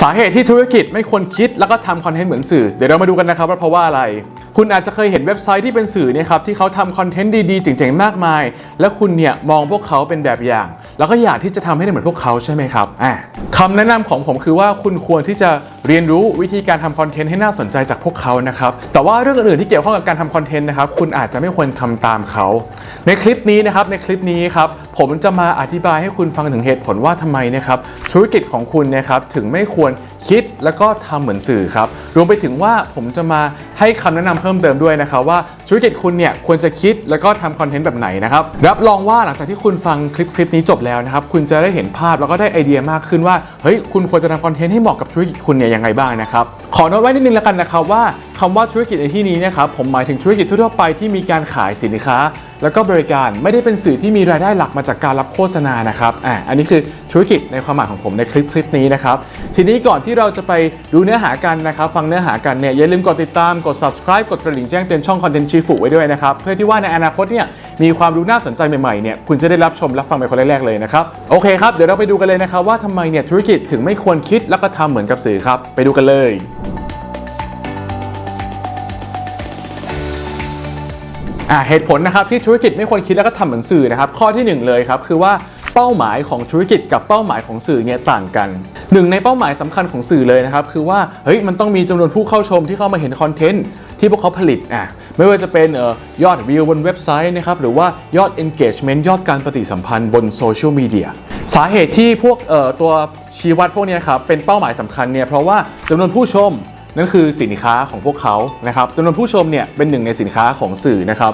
สาเหตุที่ธุรกิจไม่ควรคิดแล้วก็ทำคอนเทนต์เหมือนสื่อ เดี๋ยวเรามาดูกันนะครับว่าเพราะว่าอะไร คุณอาจจะเคยเห็นเว็บไซต์ที่เป็นสื่อเนี่ยครับที่เขาทำคอนเทนต์ดีๆเจ๋งๆมากมาย แล้วคุณเนี่ยมองพวกเขาเป็นแบบอย่าง แล้วก็อยากที่จะทำให้ได้เหมือนพวกเขาใช่ไหมครับอ่าคำแนะนำของผมคือว่าคุณควรที่จะ เรียนรู้วิธีการทำคอนเทนต์ให้น่าสนใจจากพวกเขานะครับ แต่ว่าเรื่องอื่นๆที่เกี่ยวข้องกับการทำคอนเทนต์นะครับ คุณอาจจะไม่ควรทำตามเขา ในคลิปนี้นะครับ ในคลิปนี้ครับ ผมจะมาอธิบายให้คุณฟังถึงเหตุผลว่าทำไมนะครับ ธุรกิจของคุณนะครับ ถึงไม่ควรคิดแล้วก็ทำเหมือนสื่อครับ รวมไปถึงว่าผมจะมาให้คำแนะนำเพิ่มเติมด้วยนะครับว่าธุรกิจคุณเนี่ยควรจะคิดแล้วก็ทำคอนเทนต์แบบไหนนะครับ รับรองว่าหลังจากที่คุณฟังคลิปคลิปนี้จบแล้วนะครับ คุณจะได้เห็นภาพแล้วก็ได้ไอเดียมากขึ้นว่า เฮ้ย คุณควรจะทำคอนเทนต์ให้เหมาะกับธุรกิจคุณเนี่ยยังไงบ้างนะครับ ขอโน้ตไว้นิดนึงแล้วกันนะครับว่าคำว่าธุรกิจในที่นี้นะครับผมหมายถึงธุรกิจทั่วไปที่มีการขายสินค้า แล้วก็บริการไม่ได้เป็นสื่อที่มีรายได้หลักมาจากการรับโฆษณานะครับอ่าอันนี้คือธุรกิจในความหมายของผมในคลิปคลิปนี้นะครับทีนี้ก่อนที่เราจะไปดูเนื้อหากันนะครับ ฟังเนื้อหากันเนี่ยอย่าลืมกดติดตามกด subscribe กดกระดิ่งแจ้งเตือนช่องคอนเทนต์ชีฟุไว้ด้วยนะครับเพื่อที่ว่าในอนาคตเนี่ยมีความรู้น่าสนใจใหม่ๆเนี่ยคุณจะได้รับชมรับฟังเป็นคนแรกๆเลยนะครับโอเคครับเดี๋ยวเราไปดูกันเลยนะครับว่าทำไมเนี่ยธุรกิจถึงไม่ควรคิดแล้วก็ทำเหมือนกับสื่อครับไปดูกันเลย เหตุผลนะครับที่ธุรกิจไม่ควรคิดแล้วก็ทำเหมือนสื่อนะครับข้อที่หนึ่งเลยครับคือว่าเป้าหมายของธุรกิจกับเป้าหมายของสื่อเนี่ยต่างกันหนึ่งในเป้าหมายสำคัญของสื่อเลยนะครับคือว่าเฮ้ยมันต้องมีจำนวนผู้เข้าชมที่เข้ามาเห็นคอนเทนต์ที่พวกเขาผลิตอะไม่ว่าจะเป็นเอ่อยอดวิวบนเว็บไซต์นะครับหรือว่ายอด engagement ยอดการปฏิสัมพันธ์บนโซเชียลมีเดียสาเหตุที่พวกเอ่อตัวชี้วัดพวกนี้ครับเป็นเป้าหมายสำคัญเนี่ยเพราะว่าจำนวนผู้ชม นั่นคือสินค้าของพวกเขานะครับจำนวนผู้ชมเนี่ยเป็นหนึ่งในสินค้าของสื่อนะครับ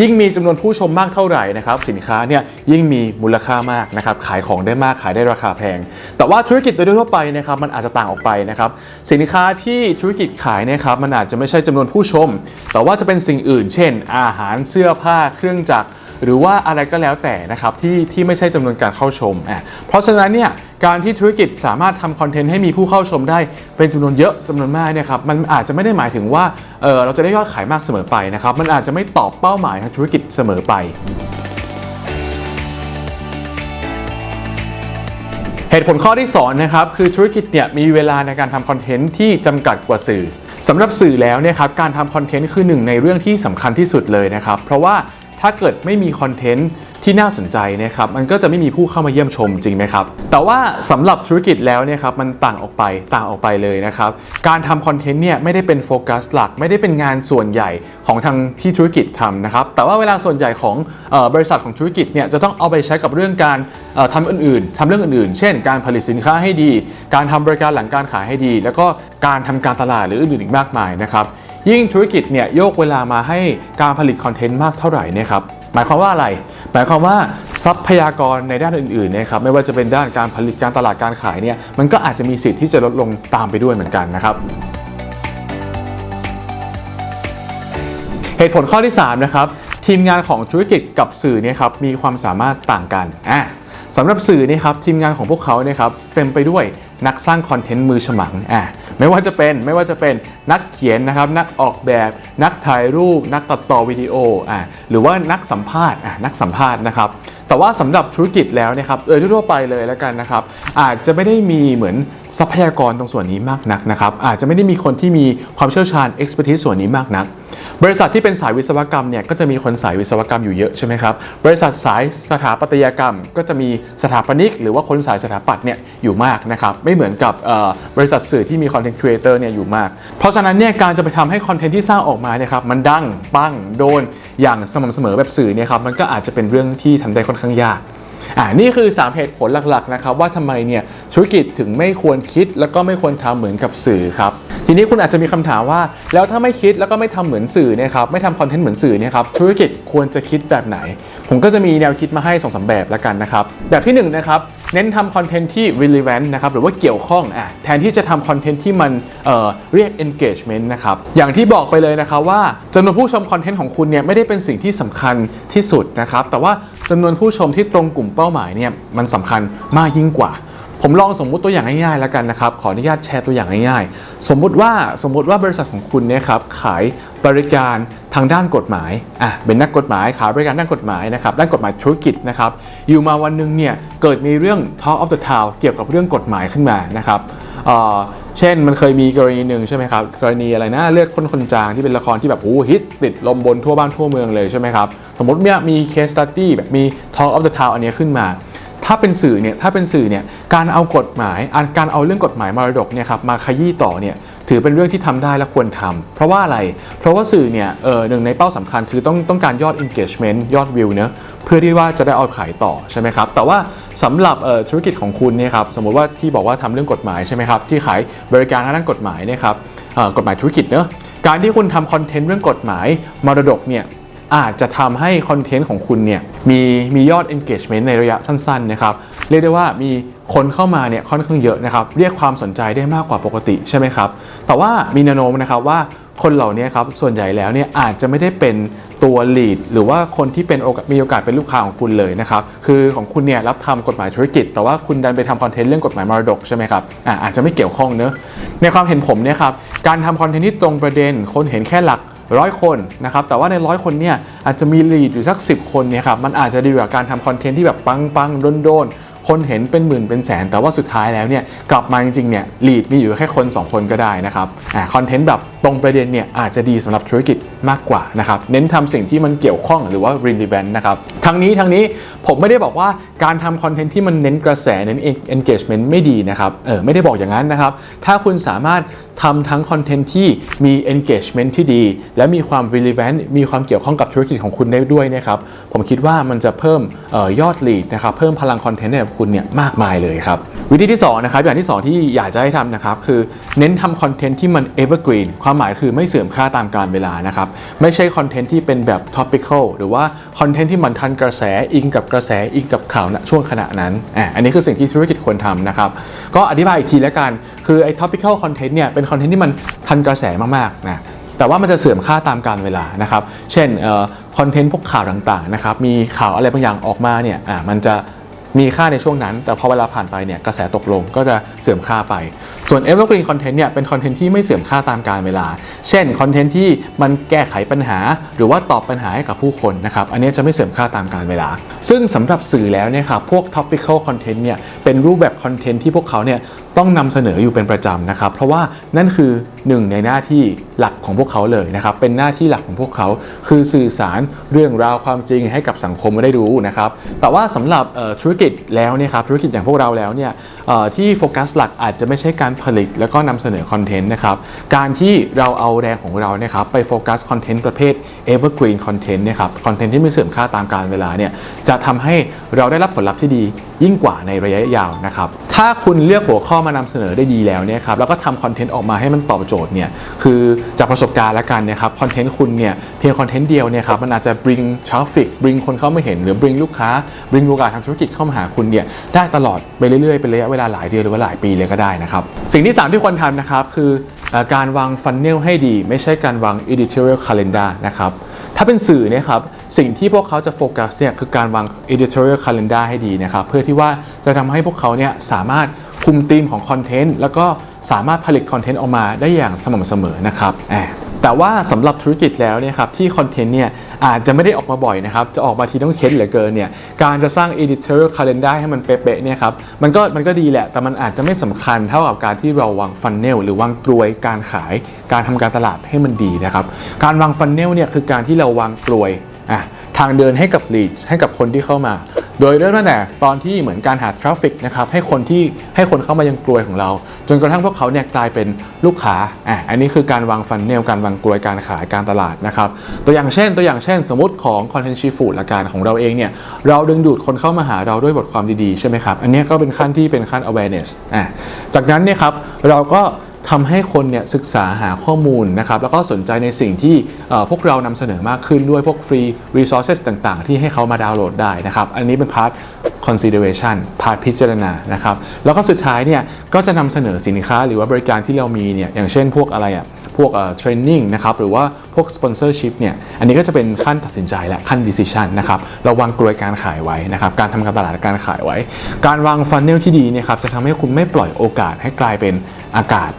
ยิ่งมีจำนวนผู้ชมมากเท่าไหร่นะครับสินค้าเนี่ยยิ่งมีมูลค่ามากนะครับขายของได้มากขายได้ราคาแพง แต่ว่าธุรกิจโดยทั่วไปนะครับมันอาจจะต่างออกไปนะครับสินค้าที่ธุรกิจขายเนะครับมันอาจจะไม่ใช่จำนวนผู้ชม แต่ว่าจะเป็นสิ่งอื่น เช่น อาหารเสื้อผ้าเครื่องจักรหรือว่าอะไรก็แล้วแต่นะครับที่ที่ไม่ใช่จำนวนการเข้าชมอะเพราะฉะนั้นเนี่ย การที่ธุรกิจสามารถทำคอนเทนต์ให้มีผู้เข้าชมได้เป็นจำนวนเยอะจำนวนมากเนี่ยครับมันอาจจะไม่ได้หมายถึงว่าเออเราจะได้ยอดขายมากเสมอไปนะครับมันอาจจะไม่ตอบเป้าหมายทางธุรกิจเสมอไปเหตุผลข้อที่2นะครับคือธุรกิจเนี่ยมีเวลาในการทำคอนเทนต์ที่จำกัดกว่าสื่อสำหรับสื่อแล้วเนี่ยครับการทำคอนเทนต์คือหนึ่งในเรื่องที่สำคัญที่สุดเลยนะครับ เพราะว่าถ้าเกิดไม่มีคอนเทนต์ ที่น่าสนใจนะครับมันก็จะไม่มีผู้เข้ามาเยี่ยมชมจริงไหมครับ แต่ว่าสำหรับธุรกิจแล้วเนี่ยครับมันต่างออกไปต่างออกไปเลยนะครับการทำคอนเทนต์เนี่ยไม่ได้เป็นโฟกัสหลัก ไม่ได้เป็นงานส่วนใหญ่ของทางที่ธุรกิจทำนะครับแต่ว่าเวลาส่วนใหญ่ของออบริษัทของธุรกิจเนี่ยจะต้องเอาไปใช้กับเรื่องการเอ่อทำอื่นๆทำเรื่องอื่นๆ เช่น การผลิตสินค้าให้ดี การทำบริการหลังการขายให้ดี แล้วก็การทำการตลาดหรืออื่นๆอีกมากมายนะครับยิ่งธุรกิจเนี่ยโยกเวลามาให้การผลิตคอนเทนต์มากเท่าไหร่เนะครับ หมายความว่าอะไร หมายความว่าทรัพยากรในด้านอื่นๆนะครับไม่ว่าจะเป็นด้านการผลิตการตลาดการขายเนี่ยมันก็อาจจะมีสิทธิ์ที่จะลดลงตามไปด้วยเหมือนกันนะครับเหตุผลข้อที่3นะครับทีมงานของธุรกิจกับสื่อเนี่ยครับมีความสามารถต่างกันอะสำหรับสื่อเนี่ยครับทีมงานของพวกเขาเนี่ยครับเต็มไปด้วย นักสร้างคอนเทนต์มือฉมังอะไม่ว่าจะเป็นไม่ว่าจะเป็นนักเขียนนะครับนักออกแบบนักถ่ายรูป นักตัดต่อวิดีโออะหรือว่านักสัมภาษณ์อะนักสัมภาษณ์นะครับแต่ว่าสำหรับธุรกิจแล้วเนี่ยครับโดยทั่วไปเลยแล้วกันนะครับ อาจจะไม่ได้มีเหมือนทรัพยากรตรงส่วนนี้มากนักนะครับอาจจะไม่ได้มีคนที่มีความเชี่ยวชาญ expertise ส่วนนี้มากนัก บริษัทที่เป็นสายวิศวกรรมเนี่ยก็จะมีคนสายวิศวกรรมอยู่เยอะใช่ไหมครับ บริษัทสายสถาปัตยกรรม ก็จะมีสถาปนิก หรือว่าคนสายสถาปัตย์เนี่ยอยู่มากนะครับ ไม่เหมือนกับบริษัทสื่อที่มีคอนเทนต์ครีเอเตอร์เนี่ยอยู่มาก เพราะฉะนั้นเนี่ยการจะไปทำให้คอนเทนต์ที่สร้างออกมาเนี่ยครับมันดัง ปัง โดน อย่างสม่ำเสมอแบบสื่อเนี่ยครับมันก็อาจจะเป็นเรื่องที่ทำได้ค่อนข้างยาก อ่านี่คือ 3 เหตุผลหลักๆนะครับว่าทำไมเนี่ยธุรกิจถึงไม่ควรคิดแล้วก็ไม่ควรทำเหมือนกับสื่อครับทีนี้คุณอาจจะมีคำถามว่า แล้วถ้าไม่คิดแล้วก็ไม่ทำเหมือนสื่อเนี่ยครับไม่ทำคอนเทนต์เหมือนสื่อเนี่ยครับธุรกิจควรจะคิดแบบไหน ผมก็จะมีแนวคิดมาให้2อสแบบแล้วกันนะครับแบบที่1นนะครับเน้นทำคอนเทนต์ที่ relevant นะครับหรือว่าเกี่ยวข้องอะแทนที่จะทำคอนเทนต์ที่มันเอ่อเรียก engagement นะครับอย่างที่บอกไปเลยนะครับว่าจำนวนผู้ชมคอนเทนต์ของคุณเนี่ยไม่ได้เป็นสิ่งที่สำคัญที่สุดนะครับแต่ว่า จำนวนผู้ชมที่ตรงกลุ่มเป้าหมายเนี่ยมันสำคัญมากยิ่งกว่า ผมลองสมมุติตัวอย่างง่ายๆแล้วกันนะครับ ขออนุญาตแชร์ตัวอย่างง่ายๆ สมมุติว่าสมมุติว่าบริษัทของคุณเนี่ยครับขายบริการทางด้านกฎหมายอะเป็นนักกฎหมายขายบริการด้านกฎหมายนะครับด้านกฎหมายธุรกิจนะครับอยู่มาวันหนึงเนี่ยเกิดมีเรื่อง Talk of the Town เกี่ยวกับเรื่องกฎหมายขึ้นมานะครับ เช่นมันเคยมีกรณีหนึ่งใช่ไหมครับกรณีอะไรนะเลือดข้นคนจางที่เป็นละครที่แบบโอ้ฮิตติดลมบนทั่วบ้านทั่วเมืองเลยใช่ไหมครับสมมติเนี่ยมี case study แบบมี Talk of the Town อันนี้ขึ้นมา ถ้าเป็นสื่อเนี่ยถ้าเป็นสื่อเนี่ยการเอากฎหมายอะการเอาเรื่องกฎหมายมรดกเนี่ยครับมาขยี้ต่อเนี่ยถือเป็นเรื่องที่ทำได้และควรทำเพราะว่าอะไร เพราะว่าสื่อเนี่ยเออหนึ่งในเป้าสำคัญคือต้องต้องการยอด engagement ยอดวิวเนะเพื่อที่ว่าจะได้เอาขายต่อใช่ไหมครับ แต่ว่า สำหรับธุรกิจของคุณเนี่ยครับสมมติว่าที่บอกว่าทำเรื่องกฎหมายใช่ไหมครับที่ขายบริการทางด้านกฎหมายเนี่ยครับกฎหมายธุรกิจเนอะการที่คุณทำคอนเทนต์เรื่องกฎหมายมรดกเนี่ยอาจจะทำให้คอนเทนต์ของคุณเนี่ยมีมียอด engagement ในระยะสั้นๆนะครับเรียกได้ว่ามีคนเข้ามาเนี่ยค่อนข้างเยอะนะครับเรียกความสนใจได้มากกว่าปกติใช่ไหมครับแต่ว่ามีแนวโน้มนะครับว่าคนเหล่านี้ครับส่วนใหญ่แล้วเนี่ยอาจจะไม่ได้เป็น ตัว lead หรือว่าคนที่เป็นโอกาสมีโอกาสเป็นลูกค้าของคุณเลยนะครับ คือของคุณเนี่ยรับทำกฎหมายธุรกิจ แต่ว่าคุณดันไปทำคอนเทนต์เรื่องกฎหมายมรดกใช่ไหมครับอ่าอาจจะไม่เกี่ยวข้องเนอะในความเห็นผมเนี่ยครับการทำคอนเทนต์ที่ตรงประเด็น คนเห็นแค่หลักร้อยคนนะครับแต่ว่าในร้อยคนเนี่ยอาจจะมีลีดอยู่สัก 10 คนเนี่ยครับมันอาจจะดีกว่าการทำคอนเทนต์ที่แบบปังปังๆโดนๆ คนเห็นเป็นหมื่นเป็นแสน แต่ว่าสุดท้ายแล้วเนี่ยกลับมาจริงๆเนี่ยลีดมีอยู่แค่คน 2 คนก็ได้นะครับอ่าคอนเทนต์แบบตรงประเด็นเนี่ยอาจจะดีสำหรับธุรกิจมากกว่านะครับเน้นทำสิ่งที่มันเกี่ยวข้องหรือว่า relevant นะครับทั้งนี้ทั้งนี้ผมไม่ได้บอกว่าการทำคอนเทนต์ที่มันเน้นกระแสเน้น engagement ไม่ดีนะครับเออไม่ได้บอกอย่างนั้นนะครับถ้าคุณสามารถ ทำทั้งคอนเทนต์ที่มี engagement ที่ดี และมีความ relevant มีความเกี่ยวข้องกับธุรกิจของคุณได้ด้วยนะครับ ผมคิดว่ามันจะเพิ่มออยอด lead นะครับ เพิ่มพลังคอนเทนต์ให้กับคุณเนี่ยมากมายเลยครับ วิธีที่ 2 นะครับอย่างที่ 2 ที่อยากจะให้ทำนะครับ คือเน้นทำคอนเทนต์ที่มัน evergreen ความหมายคือไม่เสื่อมค่าตามกาลเวลานะครับ ไม่ใช่คอนเทนต์ที่เป็นแบบ topical หรือว่าคอนเทนต์ที่มันทันกระแสอิงกับกระแสอิงกับข่าวณช่วงขณะนั้นอะอันนี้คือสิ่งที่ธุรกิจควรทำนะครับก็อธิบายอีกทีแล้วกันคือไอ้ topical content เนี่ยเป็นคอนเทนต์ที่มันทันกระแสมากๆนะแต่ว่ามันจะเสื่อมค่าตามกาลเวลานะครับ เช่นคอนเทนต์พวกข่าวต่างๆนะครับ มีข่าวอะไรบางอย่างออกมาเนี่ยอะมันจะมีค่าในช่วงนั้น แต่พอเวลาผ่านไปเนี่ยกระแสตกลงก็จะเสื่อมค่าไป ส่วน evergreen content เนี่ยเป็นคอนเทนต์ที่ไม่เสื่อมค่าตามกาลเวลา เช่นคอนเทนต์ที่มันแก้ไขปัญหา หรือว่าตอบปัญหาให้กับผู้คนนะครับอันนี้จะไม่เสื่อมค่าตามกาลเวลา ซึ่งสำหรับสื่อแล้วเนี่ยครับพวก topical content เนี่ยเป็นรูปแบบคอนเทนต์ที่พวกเขาเนี่ยต้องนำเสนออยู่เป็นประจำนะครับ เพราะว่านั่นคือหนึ่งในหน้าที่หลักของพวกเขาเลยนะครับ เป็นหน้าที่หลักของพวกเขา คือสื่อสารเรื่องราวความจริงให้กับสังคมได้รู้นะครับ แต่ว่าสำหรับธุรกิจแล้วเนี่ยครับธุรกิจอย่างพวกเราแล้วเนี่ยที่โฟกัสหลักอาจจะไม่ใช่การผลิตแล้วก็นำเสนอคอนเทนต์นะครับ การที่เราเอาแรงของเราเนี่ยครับไปโฟกัสคอนเทนต์ประเภท evergreen content เนี่ยครับคอนเทนต์ที่ไม่เสื่อมค่าตามกาลเวลาเนี่ยจะทำให้เราได้รับผลลัพธ์ที่ดี ยิ่งกว่าในระยะยาวนะครับถ้าคุณเลือกหัวข้อมานำเสนอได้ดีแล้วเนี่ยครับแล้วก็ทำคอนเทนต์ออกมาให้มันตอบโจทย์เนี่ยคือจากประสบการณ์ล้วกันนะครับคอนเทนต์คุณเนี่ยเพียงคอนเทนต์เดียวเนี่ยครับมันอาจจะ bring traffic bring คนเข้ามาเห็นหรือ bring ลูกค้า bring โอกาสทางธุรกิจเข้ามาหาคุณเนี่ยได้ตลอดไปเรื่อยๆเป็นระยะเวลาหลายเดือนหรือว่าหลายปีเลยก็ได้นะครับสิ่งที่ 3 ที่ควรทำนะครับคือเอ่อการวางฟันเนลให้ดี ไม่ใช่การวาง editorial calendar นะครับถ้าเป็นสื่อเนี่ยครับ สิ่งที่พวกเขาจะโฟกัสเนี่ยคือการวาง editorial calendar ให้ดีนะครับ เพื่อที่ว่าจะทำให้พวกเขาเนี่ยสามารถคุมธีมของคอนเทนต์แล้วก็สามารถผลิตคอนเทนต์ออกมาได้อย่างสม่ำเสมอนะครับแต่ว่าสำหรับธุรกิจแล้วเนี่ยครับที่คอนเทนต์เนี่ยอาจจะไม่ได้ออกมาบ่อยนะครับจะออกมาทีต้องเค้นเหลือเกินเนี่ยการจะสร้าง editorial calendar ให้มันเป๊ะๆเนี่ยครับมันก็มันก็ดีแหละ แต่มันอาจจะไม่สำคัญเท่ากับการที่เราวางฟันเนลหรือวางกลวยการขาย การทำการตลาดให้มันดีนะครับการวางฟันเนลเนี่ยคือการที่เราวางกลวย อะทางเดินให้กับ leads ให้กับคนที่เข้ามา โดยเริ่มตั้งแต่ตอนที่เหมือนการหาทราฟฟิกนะครับให้คนที่ให้คนเข้ามายังกลวยของเรา จนกระทั่งพวกเขาเนี่ยกลายเป็นลูกค้าอะอันนี้คือการวางฟันเนลการวางกลวยการขายการตลาดนะครับตัวอย่างเช่น ตัวอย่างเช่น สมมติของคอนเทนต์ชีฟูดละกันของเราเองเนี่ยเราดึงดูดคนเข้ามาหาเราด้วยบทความดีๆใช่ไหมครับอันนี้ก็เป็นขั้นที่เป็นขั้น awareness อะจากนั้นเนี่ยครับเราก็ ทำให้คนเนี่ยศึกษาหาข้อมูลนะครับแล้วก็สนใจในสิ่งที่พวกเรานำเสนอมากขึ้นด้วยพวกฟรี resources ต่างๆ ที่ให้เขามาดาวน์โหลดได้นะครับ อันนี้เป็นพาร์ท consideration พาร์ทพิจารณานะครับ แล้วก็สุดท้ายเนี่ยก็จะนำเสนอสินค้าหรือว่าบริการที่เรามีเนี่ยอย่างเช่นพวกอะไรอะพวกเทรนนิ่งนะครับหรือว่าพวกสปอนเซอร์ชิพเนี่ยอันนี้ก็จะเป็นขั้นตัดสินใจและขั้น decision นะครับเราวางกลวยการขายไว้นะครับการทำการตลาดการขายไว้ การวางฟันเนลที่ดีเนี่ยครับจะทำให้คุณไม่ปล่อยโอกาสให้กลายเป็นอากาศ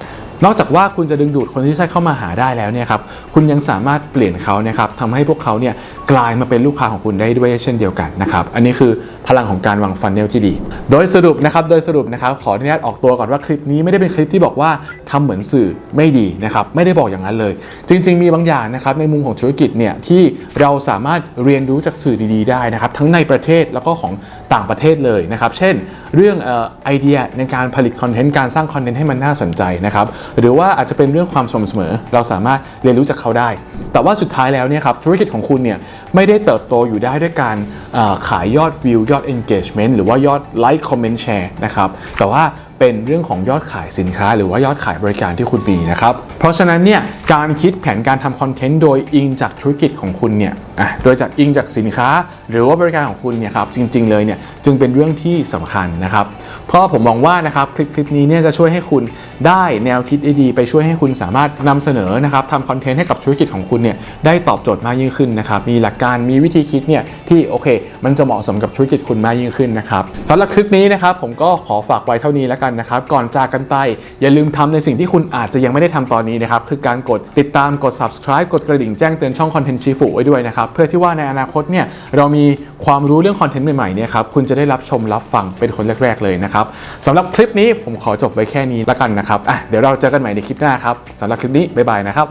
นอกจากว่าคุณจะดึงดูดคนที่ใช่เข้ามาหาได้แล้วเนี่ยครับคุณยังสามารถเปลี่ยนเขานะครับทำให้พวกเขาเนี่ยกลายมาเป็นลูกค้าของคุณได้ด้วยเช่นเดียวกันนะครับอันนี้คือพลังของการวางฟันเนลที่ดี โดยสรุปนะครับโดยสรุปนะครับขออนุญาตออกตัวก่อนว่าคลิปนี้ไม่ได้เป็นคลิปที่บอกว่า ทำเหมือนสื่อไม่ดีนะครับไม่ได้บอกอย่างนั้นเลย จริง ๆ มีบางอย่างนะครับในมุมของธุรกิจเนี่ยที่เราสามารถเรียนรู้จากสื่อดีๆ ได้นะครับ ทั้งในประเทศแล้วก็ของต่างประเทศเลยนะครับเช่น เรื่องออไอเดียในการผลิตคอนเทนต์การสร้างคอนเทนต์ให้มันน่าสนใจนะครับหรือว่าอาจจะเป็นเรื่องความสม่ำเสมอ เราสามารถเรียนรู้จากเขาได้ แต่ว่าสุดท้ายแล้วเนี่ยครับธุรกิจของคุณเนี่ยไม่ได้เติบโตอยู่ได้ด้วยการขายยอดวิวยอด engagement หรือว่ายอดไลค์คอมเมนต์แชร์นะครับแต่ว่า เป็นเรื่องของยอดขายสินค้า หรือว่ายอดขายบริการที่คุณมีนะครับเพราะฉะนั้นเนี่ยการคิดแผนการทำคอนเทนต์โดยอิงจากธุรกิจของคุณเนี่ยโดยจากอิงจากสินค้า หรือว่าบริการของคุณเนี่ยครับจริง ๆ เลยเนี่ยจึงเป็นเรื่องที่สำคัญนะครับ เพราะผมมองว่านะครับคลิปคลิปนี้เนี่ยจะช่วยให้คุณได้แนวคิดดีๆไปช่วยให้คุณสามารถนำเสนอนะครับทำคอนเทนต์ให้กับธุรกิจของคุณเนี่ยได้ตอบโจทย์มากยิ่งขึ้นนะครับมีหลักการมีวิธีคิดเนี่ยที่โอเค มันจะเหมาะสมกับธุรกิจคุณมากยิ่งขึ้นนะครับสำหรับคลิปนี้นะครับผมก็ขอฝากไว้เท่านี้แล้วกันนะครับ ก่อนจากกันไป อย่าลืมทำในสิ่งที่คุณอาจจะยังไม่ได้ทำตอนนี้นะครับ คือการกดติดตามกด subscribe กดกระดิ่งแจ้งเตือนช่องคอนเทนต์ชีฟูไว้ด้วยนะครับ เพื่อที่ว่าในอนาคตเนี่ยเรามีความรู้เรื่องคอนเทนต์ใหม่ๆเนี่ยครับคุณจะได้รับชมรับฟังเป็นคนแรก ๆ เลยนะครับสำหรับคลิปนี้ผมขอจบไว้แค่นี้ล้วกันนะครับอะเดี๋ยวเราเจอกันใหม่ในคลิปหน้าครับสำหรับคลิปนี้บ๊ายบายนะครับ